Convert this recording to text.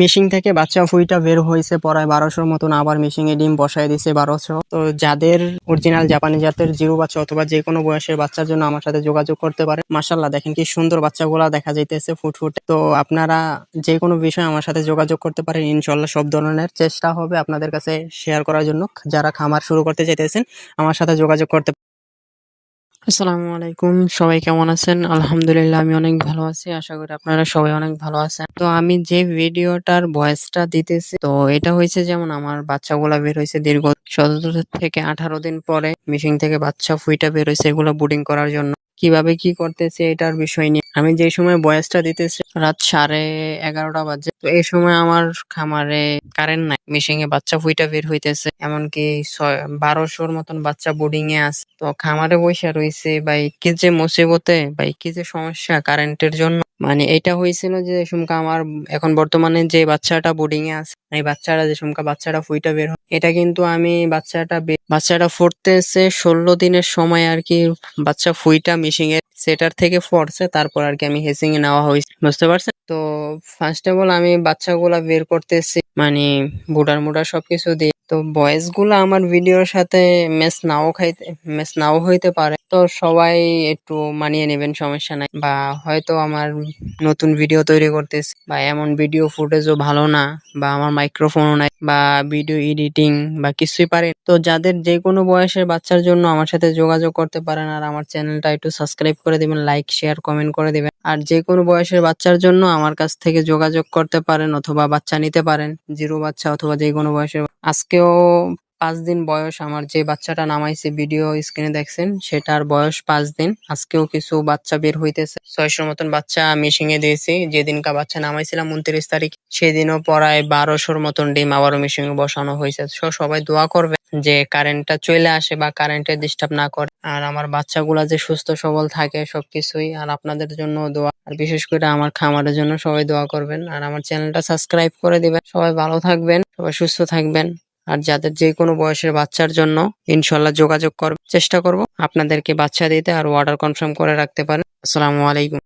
Machine থেকে বাচ্চা ফুইটা বের হয়েছে প্রায় বারোশোর মতন, আবার মেশিনে ডিম বসায় দিছে বারোশো। তো যাদের অরিজিনাল জাপানি জাতের জিরো বাচ্চা অথবা যে কোনো বয়সের বাচ্চার জন্য আমার সাথে যোগাযোগ করতে পারে। মাসাল্লাহ দেখেন কি সুন্দর বাচ্চাগুলা দেখা যাইতেছে ফুটফুটে তো আপনারা যে কোনো বিষয়ে আমার সাথে যোগাযোগ করতে পারেন ইনশাল্লাহ সব ধরনের চেষ্টা হবে আপনাদের কাছে শেয়ার করার জন্য। যারা খামার শুরু করতে চাইতেছেন, আমার সাথে যোগাযোগ করতে আসসালামু আলাইকুম। সবাই কেমন আছেন? আলহামদুলিল্লাহ, আমি অনেক ভালো আছি। আশা করি আপনারা সবাই অনেক ভালো আছেন। তো আমি যে ভিডিওটার ভয়েসটা দিতেছি, তো এটা হয়েছে যেমন আমার বাচ্চাগুলা বের হয়েছে দীর্ঘ সতেরো থেকে আঠারো দিন পরে মিশিং থেকে বাচ্চা ফুইটা বের হয়েছে এগুলো বুডিং করার জন্য। কীভাবে কি করতেছে এটার বিষয় নিয়ে। আমি যে সময় বয়সটা দিতেছি, রাত সাড়ে এগারোটা বাজে। তো এই সময় আমার খামারে কারেন্ট নাই মিশিং এ বাচ্চা ফুইটা বের হইতেছে। এমনকি বারোশোর মতন বাচ্চা বোর্ডিং এ আছে। তো খামারে বসে রয়েছে বা কি যে মুসিবতে বা কি যে সমস্যা কারেন্টের জন্য। মানে এটা হয়েছিল যে সুমকা আমার এখন বর্তমানে যে বাচ্চাটা বোর্ডিং এ আছে, এই বাচ্চাটা, যে সুমকা বাচ্চাটা ফুইটা বের হয়, এটা কিন্তু আমি বাচ্চাটা বাচ্চাটা ফুটতেছে ষোলো দিনের সময় আর কি, বাচ্চা ফুইটা মিশিং এর সেটার থেকে পড়ছে, তারপর আর কি আমি হেসিং এ নেওয়া হয়েছে। বুঝতে পারছেন? তো ফার্স্ট অফ অল আমি বাচ্চাগুলা বের করতেছি মানে বুটার মুটার সবকিছু দিয়ে। তো বয়েসগুলো আমার ভিডিওর সাথে ম্যাচ নাও খাইতে ম্যাচ নাও হইতে পারে। তো সবাই একটু মানিয়ে নেবেন, সমস্যা নাই। বা হয়তো আমার নতুন ভিডিও তৈরি করতেছি, বা এমন ভিডিও ফুটেজও ভালো না, বা আমার মাইক্রোফোনও নাই, বা ভিডিও এডিটিং বা কিছুই পারে তো যাদের যে কোনো বয়সের বাচ্চার জন্য আমার সাথে যোগাযোগ করতে পারেন আর আমার চ্যানেলটা একটু সাবস্ক্রাইব করে দিবেন লাইক শেয়ার কমেন্ট করে দিবেন। আর যে কোনো বয়সের বাচ্চার জন্য আমার কাছ থেকে যোগাযোগ করতে পারেন অথবা বাচ্চা নিতে পারেন, জিরো বাচ্চা অথবা যে কোনো বয়সের আজকেও পাঁচ দিন বয়স আমার যে বাচ্চাটা নামাইছে, ভিডিও স্ক্রিনে দেখছেন, সেটার বয়স পাঁচ দিন। আজকেও কিছু বাচ্চা বের হইতেছে। ছয়শোর মতন বাচ্চা আমি শিঙে দিয়েছি। যেদিনকা বাচ্চা নামাইছিলাম উনত্রিশ তারিখ, সেদিনও প্রায় বারোশোর মতন ডিম আবারও মেশিনে বসানো হয়েছে তো সবাই দোয়া করবে যে কারেন্টটা চলে আসে বা কারেন্টের ডিস্টার্ব না করে। আর আমার বাচ্চাগুলা যে সুস্থ, সবল থাকে সবকিছুই। আর আপনাদের জন্য দোয়া। আর বিশেষ করে আমার খামারের জন্য সবাই দোয়া করবেন। আর আমার চ্যানেলটা সাবস্ক্রাইব করে দিবেন। সবাই ভালো থাকবেন, সবাই সুস্থ থাকবেন। আর যাদের যে কোনো বয়সের বাচ্চার জন্য ইনশাল্লাহ যোগাযোগ কর চেষ্টা করব আপনাদেরকে বাচ্চা দিতে আর অর্ডার কনফার্ম করে রাখতে পারেন। আসসালামু আলাইকুম।